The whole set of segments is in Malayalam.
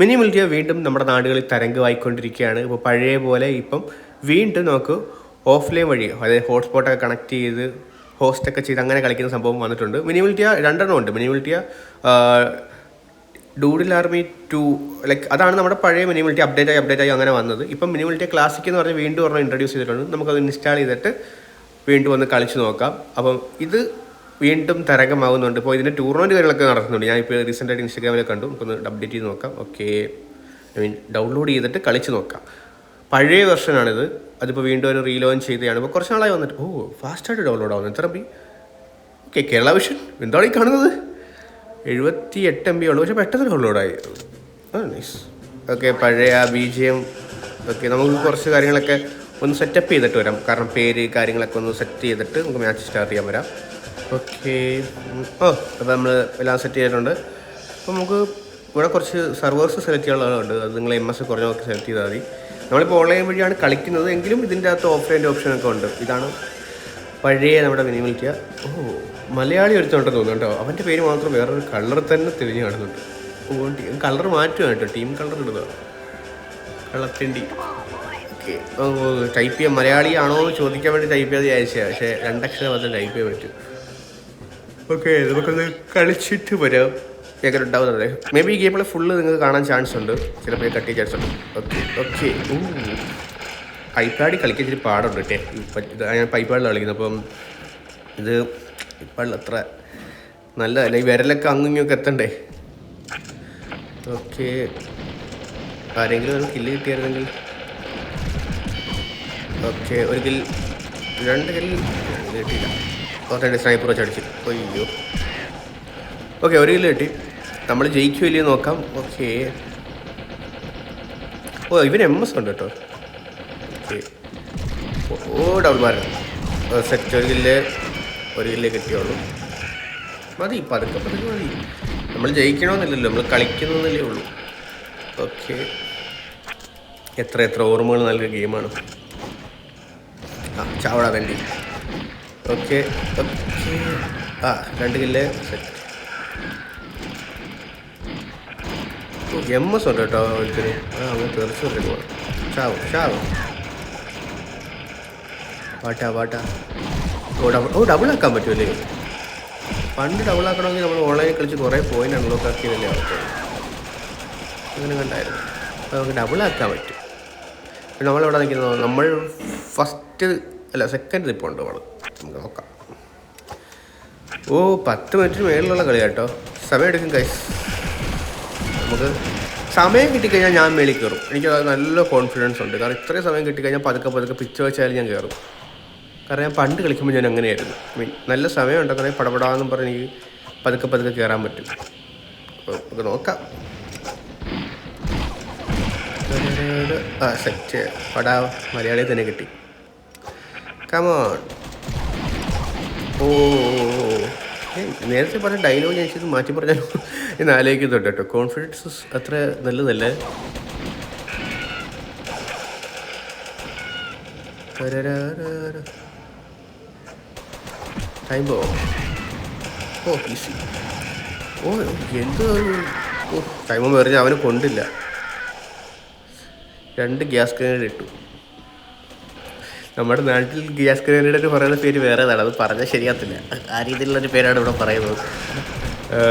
മിനി മിൽറ്റിയ വീണ്ടും നമ്മുടെ നാടുകളിൽ തരംഗമായിക്കൊണ്ടിരിക്കുകയാണ്. ഇപ്പോൾ പഴയ പോലെ ഇപ്പം വീണ്ടും നമുക്ക് ഓഫ്ലൈൻ വഴി അതായത് ഹോട്ട്സ്പോട്ടൊക്കെ കണക്ട് ചെയ്ത് ഹോസ്റ്റൊക്കെ ചെയ്ത് അങ്ങനെ കളിക്കുന്ന സംഭവം വന്നിട്ടുണ്ട്. മിനി മിൽറ്റിയ രണ്ടെണ്ണം ഉണ്ട്. Mini militia doodle army two like അതാണ് നമ്മുടെ പഴയ മിനിമിലിറ്റി അപ്ഡേറ്റ് ആയി അപ്ഡേറ്റ് ആയി അങ്ങനെ വന്നത്. ഇപ്പം മിനിമിലിറ്റി ക്ലാസിക് എന്ന് പറഞ്ഞ് വീണ്ടും ഒരെണ്ണം ഇൻട്രൊഡ്യൂസ് ചെയ്തിട്ടുണ്ട്. നമുക്കത് ഇൻസ്റ്റാൾ ചെയ്തിട്ട് വീണ്ടും ഒന്ന് കളിച്ച് നോക്കാം. അപ്പം ഇത് വീണ്ടും തരംഗമാകുന്നുണ്ട് ഇപ്പോൾ ഇതിന്റെ ടൂർണമെന്റ് കാര്യങ്ങളൊക്കെ നടത്തുന്നുണ്ട് ഞാൻ ഇപ്പോൾ റീസെന്റായിട്ട് ഇൻസ്റ്റാഗ്രാമിൽ കണ്ടു. നമുക്കൊന്ന് അപ്ഡേറ്റ് ചെയ്ത് നോക്കാം. ഓക്കെ ഐ മീൻ ഡൗൺലോഡ് ചെയ്തിട്ട് കളിച്ച് നോക്കാം. പഴയ വെർഷനാണിത് അതിപ്പോൾ വീണ്ടും ഒരു റീലോഞ്ച് ചെയ്തതാണ് ഇപ്പോൾ കുറച്ച് നാളായി വന്നിട്ട്. ഓ ഫാസ്റ്റായിട്ട് ഡൗൺലോഡ് ആവുന്നു. എത്ര M B okay Kerala vision എന്താണ് ഈ കാണുന്നത്? എഴുപത്തി എട്ട് എം ബി ഉള്ളൂ. പക്ഷേ പെട്ടെന്ന് ഡൗൺലോഡായി നൈസ് ഓക്കെ പഴയ ബി ജി എം ഓക്കെ നമുക്ക് കുറച്ച് കാര്യങ്ങളൊക്കെ ഒന്ന് സെറ്റപ്പ് ചെയ്തിട്ട് വരാം. കാരണം പേര് കാര്യങ്ങളൊക്കെ ഒന്ന് സെറ്റ് ചെയ്തിട്ട് നമുക്ക് മാച്ച് സ്റ്റാർട്ട് ചെയ്യാൻ വരാം. ഓക്കെ. ഓ അപ്പോൾ നമ്മൾ എല്ലാം സെറ്റ് ചെയ്തിട്ടുണ്ട്. അപ്പോൾ നമുക്ക് ഇവിടെ കുറച്ച് സർവേഴ്സ് സെലക്ട് ചെയ്യാനുള്ളതുണ്ട് അത് നിങ്ങൾ എം എസ് കുറഞ്ഞ നോക്കി സെലക്ട് ചെയ്താൽ മതി. നമ്മളിപ്പോൾ ഓൺലൈൻ വഴിയാണ് കളിക്കുന്നത്. എങ്കിലും ഇതിന്റെ അകത്ത് ഓഫ്ലൈന്റെ ഓപ്ഷനൊക്കെ ഉണ്ട്. ഇതാണ് പഴയ നമ്മുടെ മിനിമലിറ്റിയ ഓ മലയാളി ഒരുത്തുണ്ടെന്ന് തോന്നുന്നു കേട്ടോ. അവന്റെ പേര് മാത്രം വേറൊരു കളർ തന്നെ തിരിഞ്ഞ് കാണുന്നുണ്ട്. ഓ കളർ മാറ്റുകയാണ് കേട്ടോ. ടീം കളർ ഇടുക കള്ളത്തിണ്ടി. ഓക്കെ. ടൈപ്പ് ചെയ്യാൻ മലയാളി ആണോ എന്ന് ചോദിക്കാൻ വേണ്ടി ടൈപ്പ് ചെയ്ത് അയച്ചതാണ് പക്ഷേ രണ്ടക്ഷരം മാത്രം ടൈപ്പ് ചെയ്യാൻ പറ്റും. ഓക്കെ നമുക്കൊന്ന് കളിച്ചിട്ട് വരാം. എങ്ങനെ ഉണ്ടാവുന്നത് മേ ബി ഈ ഗെയിമിൽ ഫുള്ള് നിങ്ങൾക്ക് കാണാൻ ചാൻസ് ഉണ്ട്. ചിലപ്പോൾ കട്ട് ചെയ്യാൻ ചാൻസ് ഉണ്ട്. ഓക്കെ ഓക്കെ ഐപാഡിൽ കളിക്കാൻ ഇച്ചിരി പാടുണ്ട് കേട്ടേ. ഞാൻ ഐപാഡിലാണ് കളിക്കുന്നത്. അപ്പം ഇത് ഇപ്പാടിൽ അത്ര നല്ലതല്ല ഈ വിരലൊക്കെ അങ്ങിങ്ങൊക്കെ എത്തണ്ടേ? ഓക്കെ ആരെങ്കിലും ഒരു കില്ല് കിട്ടിയായിരുന്നെങ്കിൽ. ഓക്കെ ഒരു കിൽ രണ്ട് കില്ല് കിട്ടിയില്ല. കുറച്ച് സ്നൈപ്പർ വെച്ച് അടിച്ചു. അയ്യോ. ഓക്കെ ഒരു കിലോ കിട്ടി. നമ്മൾ ജയിക്കുമല്ലേ നോക്കാം. ഓക്കെ. ഓ ഇവന് എം എസ് ഉണ്ട് കേട്ടോ. ഓ ഡബിൾ മാരണം സെറ്റ് ഒരു കില്ല് ഒരു കില്ലേ കിട്ടിയുള്ളൂ മതി പതുക്കെ പതുക്കെ മതി. നമ്മൾ ജയിക്കണമെന്നില്ലല്ലോ നമ്മൾ കളിക്കുന്നതല്ലേ ഉള്ളൂ. ഓക്കെ. എത്ര എത്ര ഓർമ്മകൾ നൽകിയ ഗെയിമാണ്. ആ ചാവട വേണ്ടി. ഓക്കെ. ആ രണ്ട് കില്ല് എം എസ് ഉണ്ട് കേട്ടോ ഒരിക്കലും ആ അങ്ങ് തീർച്ചയായിട്ടും പോകണം ഷാവോ ഷാവോ വാട്ടാ വാട്ടാ. ഓ ഡബിൾ ഓ ഡബിൾ ആക്കാൻ പറ്റുമല്ലേ പണ്ട് ഡബിൾ ആക്കണമെങ്കിൽ നമ്മൾ ഓൺലൈനിൽ കളിച്ച് കുറേ പോയിന്റ് അൺലോക്ക് ആക്കിയതല്ലേ അവർക്ക് അങ്ങനെ കണ്ടായിരുന്നു. അപ്പോൾ നമുക്ക് ഡബിൾ ആക്കാൻ പറ്റും. നമ്മളെവിടെ നിൽക്കുന്നത് നമ്മൾ ഫസ്റ്റ് അല്ല സെക്കൻഡ് ട്രിപ്പ് ഉണ്ട് നമ്മൾ നമുക്ക് നോക്കാം. ഓ പത്ത് മിനിറ്റിന് മേളിലുള്ള കളി കേട്ടോ സമയം എടുക്കും കൈസ് നമുക്ക് സമയം കിട്ടിക്കഴിഞ്ഞാൽ ഞാൻ മേളിൽ കയറും. എനിക്ക് നല്ല കോൺഫിഡൻസ് ഉണ്ട്. കാരണം ഇത്രയും സമയം കിട്ടിക്കഴിഞ്ഞാൽ പതുക്കെ പതുക്കെ പിച്ച് വെച്ചാലും ഞാൻ കയറും. കാരണം ഞാൻ പണ്ട് കളിക്കുമ്പോൾ ഞാൻ അങ്ങനെയായിരുന്നു. മീൻ നല്ല സമയം ഉണ്ടെങ്കിൽ പടപടാന്നും പറഞ്ഞ് എനിക്ക് പതുക്കെ പതുക്കെ കയറാൻ പറ്റും. നമുക്ക് നോക്കാം. ആ സെറ്റ് പടാ മലയാളിയെ തന്നെ കിട്ടി. കമോൺ ഓ നേരത്തെ പറഞ്ഞ ഡയലോഗ് ഞാൻ ചെയ്ത് മാറ്റി പറഞ്ഞാലോ എന്ന് ആലോചിക്കുന്നുണ്ട് കേട്ടോ. കോൺഫിഡൻസ് അത്ര നല്ലതല്ലേ? ടൈം പോ ഓ ഈസി ഓ എന്ത് ഓ ടൈം പറഞ്ഞാൽ അവന് കൊണ്ടില്ല. രണ്ട് ഗ്യാസ് ഗ്രനേഡ് ഇട്ടു. നമ്മുടെ നാട്ടിൽ ഗ്യാസ് ഗ്രനേഡ് എന്ന് പറയുന്ന പേര് വേറേതാണ്. അത് പറഞ്ഞാൽ ശരിയാത്തില്ല ആ രീതിയിലുള്ളൊരു പേരാണ് ഇവിടെ പറയുന്നത്.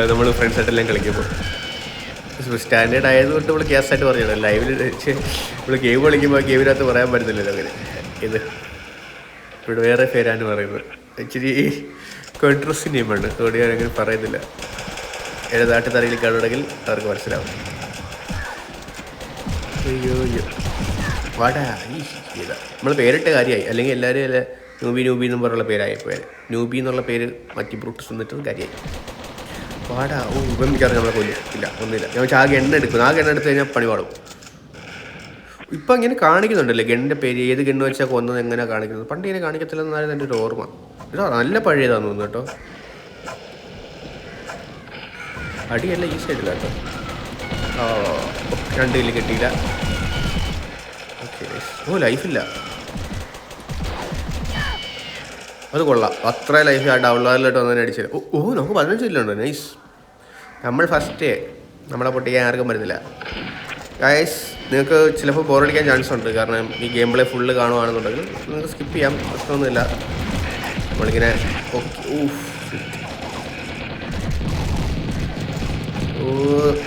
നമ്മൾ ഫ്രണ്ട്സായിട്ടെല്ലാം കളിക്കുമ്പോൾ സ്റ്റാൻഡേർഡ് ആയതുകൊണ്ട് നമ്മൾ ഗ്യാസ് ആയിട്ട് പറഞ്ഞത് ലൈവിൽ നമ്മൾ ഗെയിം കളിക്കുമ്പോൾ ഗെയിമിനകത്ത് പറയാൻ പറ്റുന്നില്ലല്ലോ അങ്ങനെ. ഇത് ഇവിടെ വേറെ പേരാണ് പറയുന്നത്. ഇച്ചിരി കോൺട്രസ്റ്റ് നെയിമാണ് അതുകൊണ്ട് ഞാൻ അങ്ങനെ പറയുന്നില്ല. എന്റെ നാട്ടിൽ തറയിൽ കാണുകയാണെങ്കിൽ അവർക്ക് മനസ്സിലാവും. അയ്യോ അയ്യോ. വാടാ നമ്മൾ പേരിട്ട കാര്യമായി. അല്ലെങ്കിൽ എല്ലാവരും അല്ല നൂബി നൂബി എന്ന് പറഞ്ഞുള്ള പേരായി പേര് നൂബി എന്നുള്ള പേര് മറ്റു ബ്രൂട്ടസ് എന്നിട്ട് കാര്യമായി. വാടാ ഓ ഇപ്പം എനിക്കറിയാം നമ്മളെ കൊല്ലും. ഇല്ല ഒന്നുമില്ല. ഞാൻ വെച്ചാൽ ആകെ എണ്ണ എടുക്കുന്നു. ആകെ എണ്ണ എടുത്ത് കഴിഞ്ഞാൽ പണി പാടും. ഇപ്പം ഇങ്ങനെ കാണിക്കുന്നുണ്ടല്ലേ. ഗണ്ണിന്റെ പേര് ഏത് ഗണ്ണ് വെച്ചാൽ കൊന്നത് എങ്ങനെ കാണിക്കുന്നത്. പണ്ട് ഇങ്ങനെ കാണിക്കത്തില്ലെന്നായിരുന്നു എന്റെ ഒരു ഓർമ്മ. ഇതാ നല്ല പഴയതാന്ന് തോന്നുന്നു കേട്ടോ. അടിയല്ല ഈ സൈഡിലാട്ടോ ഓ രണ്ട് കിലോ കിട്ടിയില്ല. ഓ ലൈഫില്ല അത് കൊള്ളാം. അത്ര ലൈഫ് ആ ഡൗൺലോഡിലോട്ട് വന്നതിനെ അടിച്ചത്. ഓ ഓ നമുക്ക് പതിനഞ്ച് കില്ലുണ്ട് നൈസ് നമ്മൾ ഫസ്റ്റ് നമ്മളെ പൊട്ടിക്കാൻ ആർക്കും വരുന്നില്ല ഗൈസ് നിങ്ങൾക്ക് ചിലപ്പോൾ ബോറടിക്കാൻ ചാൻസ് ഉണ്ട്. കാരണം ഈ ഗെയിം പ്ലേ ഫുള്ള് കാണുവാണെന്നുണ്ടെങ്കിൽ നിങ്ങൾക്ക് സ്കിപ്പ് ചെയ്യാം. പ്രശ്നമൊന്നുമില്ല. നമ്മളിങ്ങനെ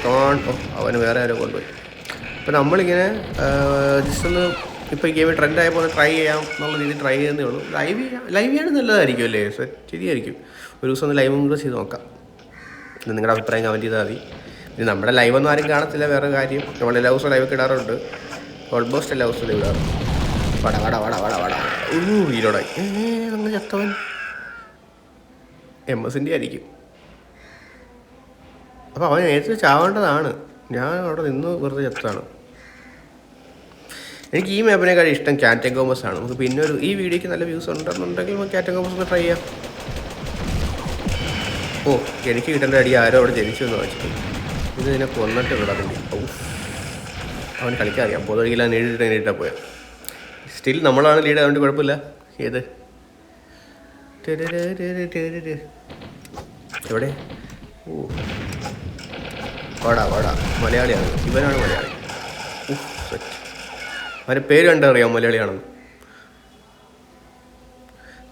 ഓ അവന് വേറെ ആരോ കൊണ്ടുപോയി. അപ്പോൾ നമ്മളിങ്ങനെ ജസ്റ്റ് ഒന്ന് ഇപ്പോൾ ഈ ഗെയിം ട്രെൻഡ് ആയപ്പോൾ ഒന്ന് ട്രൈ ചെയ്യാം എന്നുള്ള രീതിയിൽ ട്രൈ ചെയ്യുന്നേ ഉള്ളൂ. ലൈവ് ചെയ്യാം ലൈവ് ചെയ്യാൻ നല്ലതായിരിക്കും അല്ലേ? ശരിയായിരിക്കും. ഒരു ദിവസം ഒന്ന് ലൈവും കൂടെ ചെയ്ത് നോക്കാം. നിങ്ങളുടെ അഭിപ്രായം കമന്റ് ചെയ്താൽ മതി. ഇനി നമ്മുടെ ലൈവൊന്നും ആരും കാണത്തില്ല വേറെ കാര്യം. നമ്മൾ എല്ലാ ദിവസവും ലൈവൊക്കെ ഇടാറുണ്ട്. ഓൾമോസ്റ്റ് എല്ലാ ദിവസവും ലൈവ് ഇടാറുണ്ട്. വട വട വട വട വട. ഊ ഈരോടായി അങ്ങനെ ചത്തവൻ. എം എസിന്റെ ആയിരിക്കും. അപ്പോൾ അവൻ നേരത്തെ ചാവേണ്ടതാണ്? ഞാൻ അവിടെ നിന്ന് വെറുതെ ചത്താണ്. എനിക്ക് ഈ മാപ്പിനേക്കാൾ ഇഷ്ടം ക്യാറ്റൻ കോമസ് ആണ്. നമുക്ക് പിന്നെ ഒരു ഈ വീഡിയോക്ക് നല്ല വ്യൂസ് ഉണ്ടെന്നുണ്ടെങ്കിൽ നമുക്ക് ക്യാറ്റൻ കോമസ് ഒന്ന് ട്രൈ ചെയ്യാം. ഓ എനിക്ക് കിട്ടേണ്ട അടി ആരോ അവിടെ ജനിച്ചു എന്ന് വെച്ചിട്ട്. ഇത് ഇതിനെ കൊന്നിട്ട് വിടാറുണ്ട് ഓ അവൻ കളിക്കാൻ അറിയാം. ആ നേരിട്ട് നേരിട്ടാ പോയത് സ്റ്റിൽ നമ്മളാണ് ലീഡ് അതുകൊണ്ട് കുഴപ്പമില്ല. ഏത്? എവിടെ ഓ വാടാ വാടാ മലയാളിയാണ് ഇവനാണ് മലയാളി സെറ്റ് അവന്റെ പേര് കണ്ടറിയാം മലയാളിയാണെന്ന്.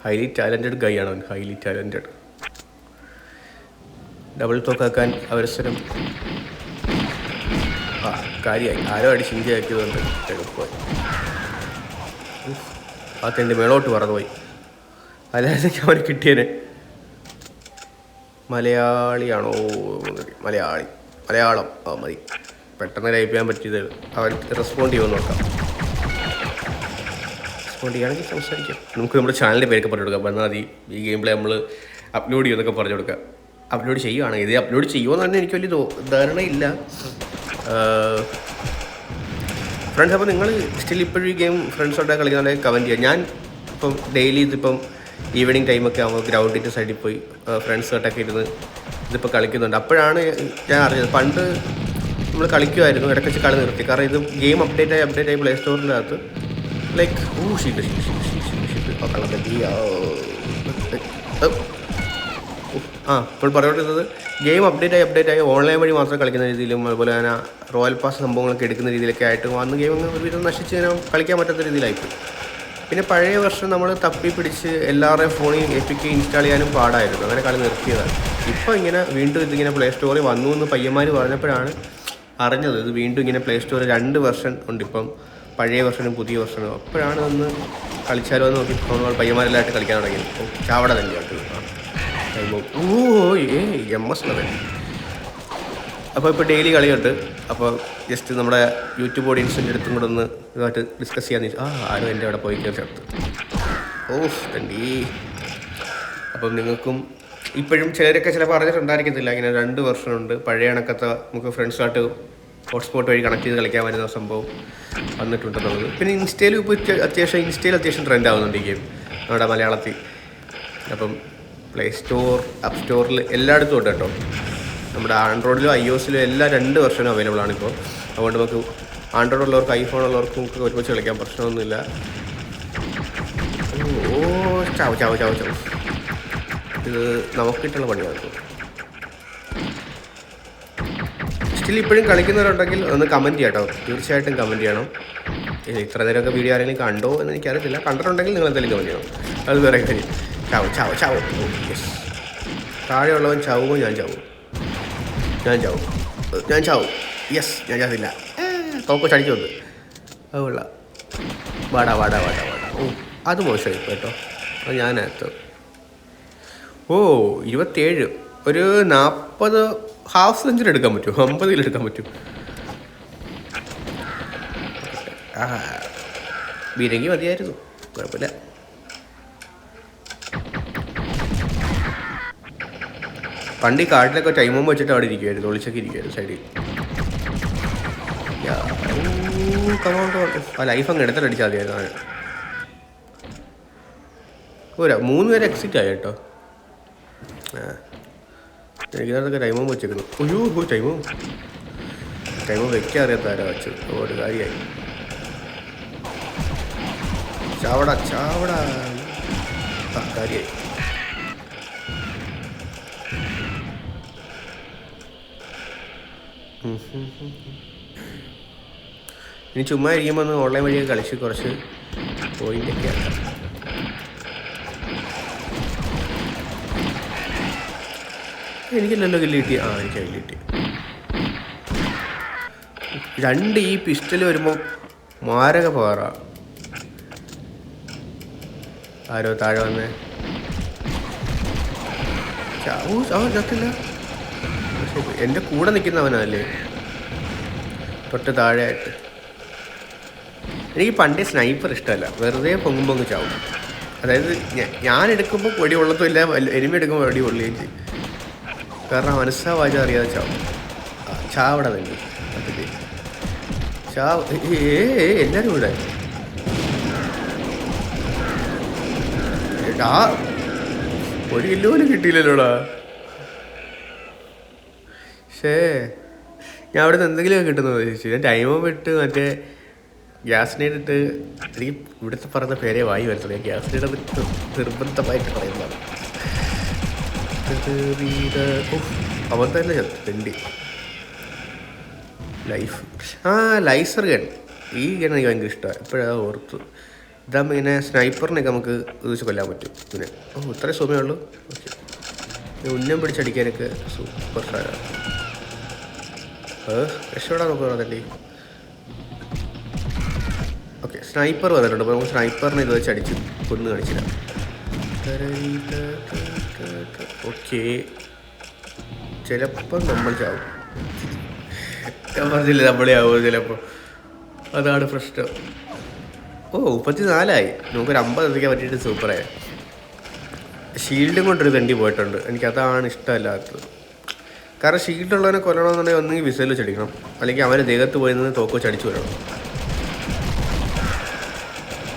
ഹൈലി ടാലന്റഡ് ഗൈ ആണ് അവൻ ഹൈലി ടാലന്റഡ് ഡബിൾ തോക്കാക്കാൻ അവസരം ആ കാര്യമായി ആരോ അടി ചിന്തയാക്കിയതുകൊണ്ട് എളുപ്പമായി ആ തെണ്ടി മേളോട്ട് പറന്നുപോയി. അല്ലാതെ അവന് കിട്ടിയനെ മലയാളിയാണോ? മലയാളി. മലയാളം. ആ മതി. പെട്ടെന്ന് ടൈപ്പ് ചെയ്യാൻ പറ്റിയത് അവൻ റെസ്പോണ്ട് ചെയ്യുമെന്ന് നോക്കാം. റെസ്പോണ്ട് ചെയ്യുകയാണെങ്കിൽ സംസാരിക്കാം. നമുക്ക് നമ്മുടെ ചാനലിന്റെ പേരൊക്കെ പറഞ്ഞു കൊടുക്കാം. എന്നാൽ മതി. ഈ ഗെയിം പ്ലേ നമ്മൾ അപ്ലോഡ് ചെയ്യുമെന്നൊക്കെ പറഞ്ഞു കൊടുക്കാം. അപ്ലോഡ് ചെയ്യുകയാണ് ഇത് അപ്ലോഡ് ചെയ്യുമെന്ന് തന്നെ എനിക്ക് വലിയ ധാരണയില്ല. ഫ്രണ്ട്സ് അപ്പോൾ നിങ്ങൾ സ്റ്റിൽ ഇപ്പോഴും ഈ ഗെയിം ഫ്രണ്ട്സോടെ കളിക്കുന്നുണ്ടെങ്കിൽ കമന്റ് ചെയ്യുക. ഞാൻ ഇപ്പം ഡെയിലി ഇതിപ്പം ഈവനിങ് ടൈമൊക്കെ ആകുമ്പോൾ ഗ്രൗണ്ടിന്റെ സൈഡിൽ പോയി ഫ്രണ്ട്സായിട്ടൊക്കെ ഇരുന്ന് ഇതിപ്പോൾ കളിക്കുന്നുണ്ട്. അപ്പോഴാണ് ഞാൻ അറിഞ്ഞത്. പണ്ട് നമ്മൾ കളിക്കുമായിരുന്നു ഇടയ്ക്ക് വെച്ച് കളി നിർത്തി. കാരണം ഇത് ഗെയിം അപ്ഡേറ്റ് ആയി അപ്ഡേറ്റ് ആയി പ്ലേ സ്റ്റോറിന്റെ അകത്ത്. ലൈക്ക് ഓ shit shit shit shit shit ആ കള്ളം പറ്റി ആ, ഓ. ഉഫ്. ആ ഇപ്പോൾ പറഞ്ഞുകൊണ്ടിരുന്നത് ഗെയിം അപ്ഡേറ്റ് ആയി അപ്ഡേറ്റ് ആയി ഓൺലൈൻ വഴി മാത്രം കളിക്കുന്ന രീതിയിലും അതുപോലെ തന്നെ റോയൽ പാസ് സംഭവങ്ങളൊക്കെ എടുക്കുന്ന രീതിയിലൊക്കെ ആയിട്ട് അന്ന് ഗെയിം ഒരുവിധം നശിച്ച് ഇങ്ങനെ കളിക്കാൻ പറ്റാത്ത രീതിയിലായിപ്പോയി പിന്നെ പഴയ വർഷം നമ്മൾ തപ്പി പിടിച്ച് എല്ലാവരുടെയും ഫോണിൽ എപ്പിക്ക് ഇൻസ്റ്റാൾ ചെയ്യാനും പാടായിരുന്നു. അങ്ങനെ കളി നിർത്തിയതാണ്. ഇപ്പോൾ ഇങ്ങനെ വീണ്ടും ഇതിങ്ങനെ പ്ലേ സ്റ്റോറിൽ വന്നു എന്ന് പയ്യന്മാർ പറഞ്ഞപ്പോഴാണ് അറിഞ്ഞത് ഇത് വീണ്ടും ഇങ്ങനെ പ്ലേ സ്റ്റോറിൽ രണ്ട് വെർഷൻ ഉണ്ട്. ഇപ്പം പഴയ വെർഷനും പുതിയ വെർഷനും അപ്പോഴാണ് ഒന്ന് കളിച്ചാലോ എന്ന് നോക്കി ഫോണുകൾ പയ്യന്മാരെല്ലാമായിട്ട് കളിക്കാൻ തുടങ്ങി. ചാവട തന്നെയാണ് ഏ എം അപ്പോൾ ഇപ്പോൾ ഡെയിലി കളിയുണ്ട്. അപ്പോൾ ജസ്റ്റ് നമ്മുടെ യൂട്യൂബ് ഓഡിയൻസിന്റെ അടുത്തും കൂടെ ഒന്ന് ഇതായിട്ട് ഡിസ്കസ് ചെയ്യാന്ന് ആ ആരും എന്റെ അവിടെ പോയി കയറി ചേർത്ത് ഓ തണ്ടി. അപ്പം നിങ്ങൾക്കും ഇപ്പോഴും ചിലരൊക്കെ ചിലപ്പോൾ അറിഞ്ഞിട്ടുണ്ടായിരിക്കത്തില്ല. ഇങ്ങനെ രണ്ട് വർഷമുണ്ട് പഴയ കണക്കത്തെ നമുക്ക് ഫ്രണ്ട്സുമായിട്ട് ഹോട്ട്സ്പോട്ട് വഴി കണക്ട് ചെയ്ത് കളിക്കാൻ വരുന്ന സംഭവം വന്നിട്ടുണ്ടെന്നുള്ളത് പിന്നെ ഇൻസ്റ്റയിലും ഇപ്പോൾ അത്യാവശ്യം ഇൻസ്റ്റയിൽ അത്യാവശ്യം ട്രെൻഡ് ആവുന്നുണ്ട് ഈ ഗെയിം നമ്മുടെ മലയാളത്തിൽ. അപ്പം പ്ലേ സ്റ്റോർ ആപ്പ് സ്റ്റോറിൽ എല്ലായിടത്തും ഉണ്ട് കേട്ടോ. നമ്മുടെ ആൻഡ്രോയിഡിലും ഐ ഒസിലും എല്ലാ രണ്ട് വെർഷനും അവൈലബിൾ ആണ് ഇപ്പോൾ അതുകൊണ്ട് നമുക്ക് ആൻഡ്രോയിഡ് ഉള്ളവർക്ക് ഐഫോൺ ഉള്ളവർക്കും ഒക്കെ ഒരുമിച്ച് കളിക്കാൻ പ്രശ്നമൊന്നുമില്ല. ഓ ചാവ് ചാവ് ചാവ് ചാവ്. ഇത് നമുക്കിട്ടുള്ള പണിയാണ് ഇപ്പോൾ സ്റ്റിൽ ഇപ്പോഴും കളിക്കുന്നവരുണ്ടെങ്കിൽ ഒന്ന് കമന്റ് ചെയ്യാം കേട്ടോ തീർച്ചയായിട്ടും കമന്റ് ചെയ്യണം. ഇത്ര നേരമൊക്കെ വീഡിയോ ആരെങ്കിലും കണ്ടോ എന്ന് എനിക്കറിയത്തില്ല. കണ്ടിട്ടുണ്ടെങ്കിൽ നിങ്ങൾ എന്തെങ്കിലും കമന്റ് ചെയ്യണം. അത് വേറെ കാര്യം. ചാവും ചാവും ചാവും. യെസ് താഴെയുള്ളവൻ ചാവുമോ? ഞാൻ ചാവും. ഞാൻ ചാവും. ഞാൻ ചാവും. യെസ് ഞാൻ ചാവില്ല. തോക്കോ ചടിച്ചു വന്ന്. അത് കൊള്ളാം. വാടാ വാടാ വാടാ വാടാ. ഓ അത് മോശമായി കേട്ടോ. അത് ഞാനകത്ത്. ഓ ഇരുപത്തേഴ് ഒരു നാൽപ്പത് ഹാഫ് സെഞ്ചുറി എടുക്കാൻ പറ്റും? കിലോ എടുക്കാൻ പറ്റും? ആ ബീരങ്കി മതിയായിരുന്നു. കുഴപ്പമില്ല. പണ്ട് ഈ കാട്ടിലൊക്കെ ടൈമും വെച്ചിട്ട് അവിടെ ഇരിക്കുമായിരുന്നു ഒളിച്ചൊക്കെ ഇരിക്കുമായിരുന്നു സൈഡിൽ ലൈഫ് അങ്ങ് എടുത്തിട്ട് അടിച്ചാൽ മതിയായിരുന്നു. പോരാ മൂന്ന് പേര് എക്സിറ്റ് ആയി കേട്ടോ. ആ. എനിക്കതൊക്കെ ടൈമും വെച്ചേക്കുന്നു. ഉയ്യോ ഓ ടൈമും ടൈമും വെക്കാൻ അറിയാത്ത ആരാ വെച്ചത്. ഒരു കാര്യമായി ചാവട ചാവട. ആ കാര്യമായി ഇനി ചുമ്മാ ഇരിക്കുമ്പോൾ ഒന്ന് ഓൺലൈൻ വഴിയൊക്കെ കളിച്ച് കുറച്ച് പോയിന്റൊക്കെ ആക്കാം. എനിക്കില്ലല്ലോ കില്ല് കിട്ടി. ആ എനിക്ക് കില്ല് കിട്ടി. രണ്ട് ഈ പിസ്റ്റൽ വരുമ്പോൾ മാരക പാറ ആരോ താഴെ വന്നേ. ആ ചത്തില്ല എന്റെ കൂടെ നിൽക്കുന്നവനല്ലേ തൊട്ട് താഴെയായിട്ട്. എനിക്ക് പണ്ടേ സ്നൈപ്പർ ഇഷ്ടമല്ല. വെറുതെ പൊങ്ങും പൊങ്ങ് ചാവും. അതായത് ഞാൻ എടുക്കുമ്പോൾ വെടി കൊള്ളത്തുമില്ല എനിമി എടുക്കുമ്പോൾ വെടി കൊള്ളുകയും ചെയ്യും കാരണം മനസ്സാ വാച അറിയാതെ ചാവും ചാവട തന്നെ അതിൽ ചാവ് ഏ എല്ലാരും ഇവിടെ. ഒരു കിലോ പോലും കിട്ടിയില്ലല്ലോടാ. ഷേ ഞാൻ അവിടെ നിന്ന് എന്തെങ്കിലുമൊക്കെ കിട്ടുന്നത് ചോദിച്ചു ഞാൻ ടൈമോ വിട്ട് മറ്റേ ഗ്യാസിനേറ്റ് ഇട്ട് എനിക്ക് ഇവിടുത്തെ പറഞ്ഞ പേരെ വായി വരത്തുള്ളൂ. ഞാൻ ഗ്യാസിനേറ്റ് നിർബന്ധമായിട്ട് പറയുന്നതാണ്. അവൻ തന്നെ ചത്തു തെണ്ടി. ലൈഫ് ആ ലൈസർ ഗൺ ഈ ഗൺ എനിക്ക് ഭയങ്കര ഇഷ്ടമാണ് എപ്പോഴാണ് ഓർത്ത്. ഇതാകുമ്പോൾ ഇങ്ങനെ സ്നൈപ്പറിനൊക്കെ നമുക്ക് ഇത് കൊല്ലാൻ പറ്റും. പിന്നെ. ഓ ഇത്രയും സമയമേ ഉള്ളൂ. ഓക്കെ ഉന്നം പിടിച്ചടിക്കാനൊക്കെ സൂപ്പർ സാധനമാണ് രക്ഷപ്പെടാൻ നോക്കുക തണ്ടി? ഓക്കെ സ്നൈപ്പർ വന്നിട്ടുണ്ട് അപ്പോൾ നമുക്ക് സ്നൈപ്പറിനെ ഇത് വെച്ച് അടിച്ച് കൊന്ന് കാണിച്ചില്ല. ഓക്കെ. ചിലപ്പോൾ നമ്മൾ ചാവും. ഞാൻ പറഞ്ഞില്ല നമ്മളെ ആവും ചിലപ്പോൾ അതാണ് പ്രശ്നം. ഓ മുപ്പത്തി നാലായി നമുക്കൊരു അമ്പത് എത്തിക്കാൻ പറ്റിയിട്ട് സൂപ്പറായി. ഷീൽഡും കൊണ്ടൊരു തണ്ടി പോയിട്ടുണ്ട്. എനിക്ക് അതാണ് ഇഷ്ടമല്ലാത്തത്. കാരണം ഷീൽഡുള്ളവനെ കൊല്ലണമെന്നുണ്ടെങ്കിൽ ഒന്നെങ്കിൽ വിസൽ വെച്ചടിക്കണം അല്ലെങ്കിൽ അവനെ ദേഹത്ത് പോയി നിന്ന് തോക്ക് വെച്ച് അടിച്ചു വരണം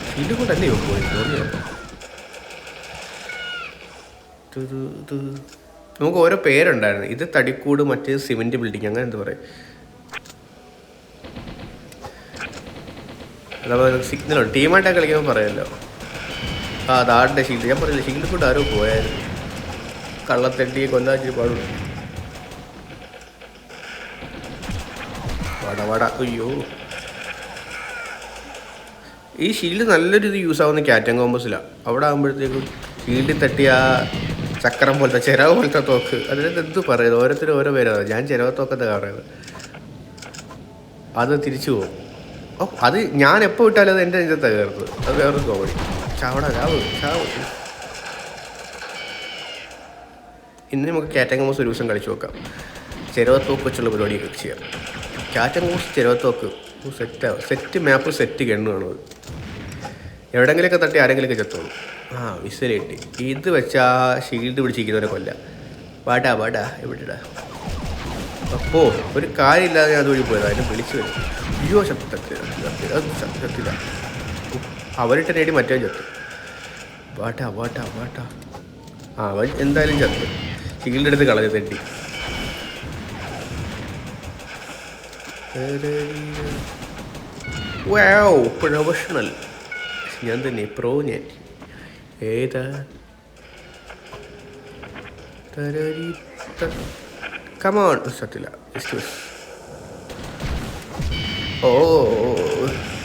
ഷീൽഡ് കൊണ്ടല്ലേ പോയി തോന്നിയോ ഇത് ഇത് ഇത് നമുക്ക് ഓരോ പേരുണ്ടായിരുന്നു. ഇത് തടിക്കൂട് മറ്റേ സിമെന്റ് ബിൽഡിംഗ് അങ്ങനെ എന്താ പറയുക അതേപോലെ സിഗ്നലുണ്ട് ടീമായിട്ടൊക്കെ കളിക്കുമ്പോൾ പറയാമല്ലോ ആ അതാടിന്റെ ഷീൽഡ് ഞാൻ പറയില്ല ഷീൽഡ് കൂടെ ആരോ പോയായിരുന്നു. കള്ളത്തെട്ടി കൊല്ലാച്ചി പാടുള്ളൂ. വട അയ്യോ. ഈ ഷീൽഡ് നല്ലൊരു ഇത് യൂസ് ആവുന്ന ക്യാറ്റൻ കോമ്പസിലാണ് അവിടെ ആകുമ്പോഴത്തേക്കും ഷീൽഡിൽ തട്ടിയ ആ ചക്രം പോലത്തെ ചിരവ് പോലത്തെ തോക്ക്. അതിനകത്ത് എന്ത് പറയുന്നത് ഓരോരുത്തരും ഓരോ പേരാണ്. ഞാൻ ചിരവ തോക്കത്തെ പറയുന്നത് അത് തിരിച്ചു പോകും. ഓ അത് ഞാൻ എപ്പോൾ വിട്ടാലും അത് എന്റെ നെഞ്ചത്തെ കയറുന്നത്. അത് വേറൊരു കോമഡി ചാവട ചാവ് ചാവ്. ഇന്ന് നമുക്ക് കാറ്റങ്കോസ് ഒരു ദിവസം കളിച്ചു നോക്കാം. ചെരവത്തോക്ക് വെച്ചുള്ള പരിപാടിയൊക്കെ ചെയ്യാം. കാറ്റങ്ങോസ് ചെരവത്തോക്ക് സെറ്റാവും സെറ്റ് മാപ്പ് സെറ്റ് ഗണ്ണാണ് അത്. എവിടെങ്കിലുമൊക്കെ തട്ടി ആരെങ്കിലുമൊക്കെ ചത്തോളൂ ആ വിസൽ കിട്ടി ഇത് വെച്ച് ഷീൽഡ് പിടിച്ചിരിക്കുന്നവരെ കൊല്ല. വാടാ വാടാ എവിടെടാ അപ്പോ ഒരു കാര്യമില്ലാതെ ഞാൻ അതുവഴി പോയത്. അതിനെ വിളിച്ചു വരും അയ്യോ ശബ്ദത്തില്ല ശബ്ദത്തില്ല അവരിട്ട് നേടി മറ്റേ ചത്തു. വാട്ടാ വാട്ടാ വാട്ടാ ആ അവൻ എന്തായാലും ചത്തു. ഷീൽഡ് എടുത്ത് കളഞ്ഞു തെറ്റി വാവ് പ്രൊഫഷണൽ ഞാൻ തന്നെ പ്രോ ഞാൻ. ഏതാ? കമോൺ എക്സ്ക്യൂസ് ഓ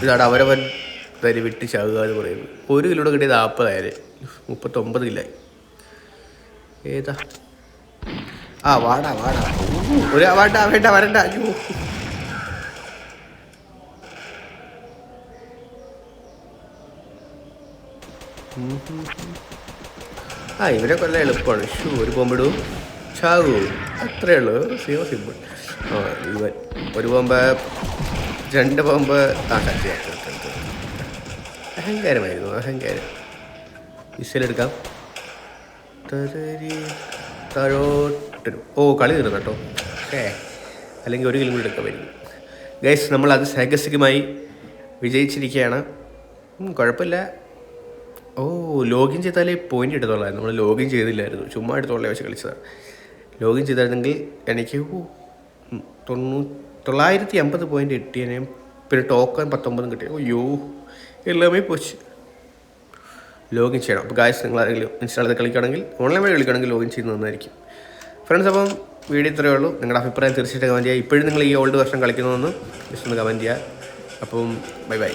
ഇതാണ് അവരവൻ തരി വിട്ട് ചാകുക എന്ന് പറയുന്നത്. ഒരു കിലോടെ കിട്ടിയത് നാൽപ്പതായാലും മുപ്പത്തൊമ്പത് കിലോ ഏതാ? ആ വാടാ വാടാ. ഒരു വാടാ വേണ്ട വരണ്ട. ആ ഇവരെ കൊല്ലം എളുപ്പമാണ്. ഷൂ ഒരു ബോംബിടൂ. ചാകൂ. അത്രേ ഉള്ളൂ. Zero simple. ആ ഇവൻ ഒരു ബോംബ് രണ്ട് ബോംബ്. ആ കത്തി. അഹങ്കാരമായിരുന്നു അഹങ്കാരം. തരരി താഴോട്ടൊരു ഓ കളി തീർന്നു കേട്ടോ. ഏ അല്ലെങ്കിൽ ഒരു കിലോമീറ്റർ എടുക്കാൻ വരും. ഗൈസ് നമ്മൾ അത് സാഹസികമായി വിജയിച്ചിരിക്കുകയാണ് കുഴപ്പമില്ല. ഓ ലോഗിൻ ചെയ്താലേ പോയിന്റ് എടുത്തോളായിരുന്നു നമ്മൾ ലോഗിൻ ചെയ്തില്ലായിരുന്നു. ചുമ്മാ എടുത്തോളെ വെച്ച് കളിച്ചതാണ് ലോഗിൻ ചെയ്തായിരുന്നെങ്കിൽ എനിക്ക് തൊണ്ണൂ തൊള്ളായിരത്തി അമ്പത് പോയിന്റ് കിട്ടിയതിനെ പിന്നെ ടോക്കൺ പത്തൊമ്പതും കിട്ടി. അയ്യോ എല്ലാമേ പോച്ച്. ലോഗിൻ ചെയ്യണം. അപ്പോൾ ഗായ്സ് നിങ്ങൾ ആരെങ്കിലും ഇൻസ്റ്റാൾ ചെയ്ത് കളിക്കുകയാണെങ്കിൽ ഓൺലൈൻ വഴി കളിക്കുകയാണെങ്കിൽ ലോഗിൻ ചെയ്യുന്നത് നന്നായിരിക്കും. ഫ്രണ്ട്സ് അപ്പം വീഡിയോ ഇത്രയേ ഉള്ളൂ. നിങ്ങളുടെ അഭിപ്രായം തീർച്ചയായിട്ടും കമന്റ് ചെയ്യുക. ഇപ്പോഴും നിങ്ങൾ ഈ ഓൾഡ് വർഷം കളിക്കുന്നതെന്ന് ജസ്റ്റ് ഒന്ന് കമന്റ് ചെയ്യുക. അപ്പം ബൈ ബൈ